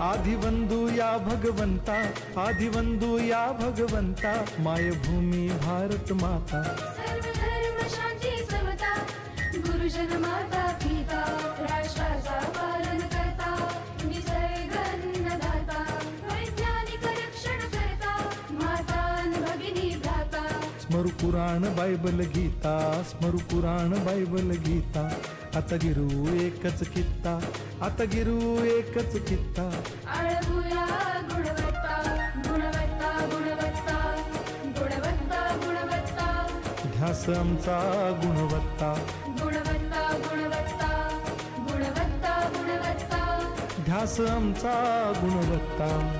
आधिवंदू या भगवंता आधिवंदू या भगवंता मायभूमी भारत माता। गुरुजन माता पिता राष्ट्राचा भ्राता स्मरु पुराण बायबल गीता स्मरु पुराण बायबल गीता आता गिरू एकच कित्ता आता गिरू एकच कित्ता आळगुया गुणवत्ता गुणवत्ता गुणवत्ता गुणवत्ता गुणवत्ता ध्यास आमचा गुणवत्ता गुणवत्ता गुणवत्ता गुणवत्ता गुणवत्ता ध्यास आमचा गुणवत्ता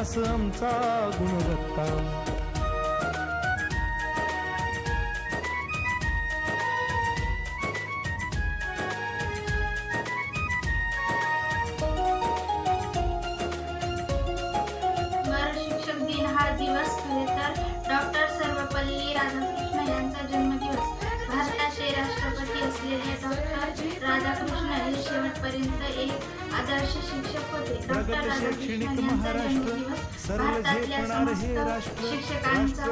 ध्यास आमचा गुणवत्ता शिक्षक दिन हा दिवस खरे तर डॉक्टर सर्वपल्ली राधाकृष्ण यांचा जन्मदिवस. भारताचे राष्ट्रपती असलेले डॉक्टर राधाकृष्ण हे शेवटपर्यंत एक आदर्श शिक्षक होते. डॉक्टर यांचा जन्मदिवस. भारतातल्या हे समस्त शिक्षकांचा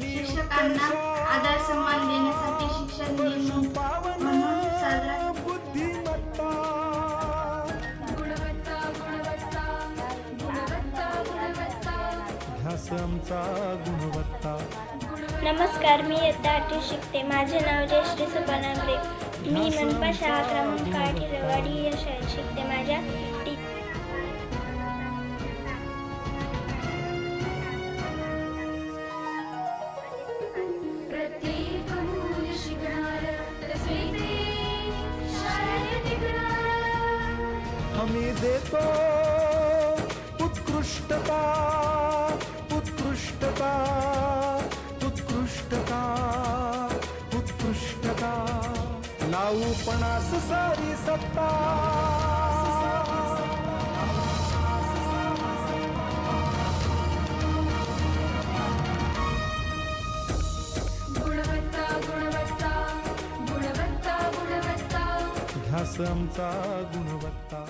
शिक्षकांना आदर सन्मान देण्यासाठी शिक्षण दिन म्हणून साजरा नमस्कार मी इयत्ता आठवी शिकते. माझे नाव जयश्री सुपनांबरे मी मनपा शाळा क्रमांक आठ हिरवाडी या शाळेत शिकते माझ्या टी देतो. लावू पणास सारी सत्ता. ध्यास आमचा गुणवत्ता.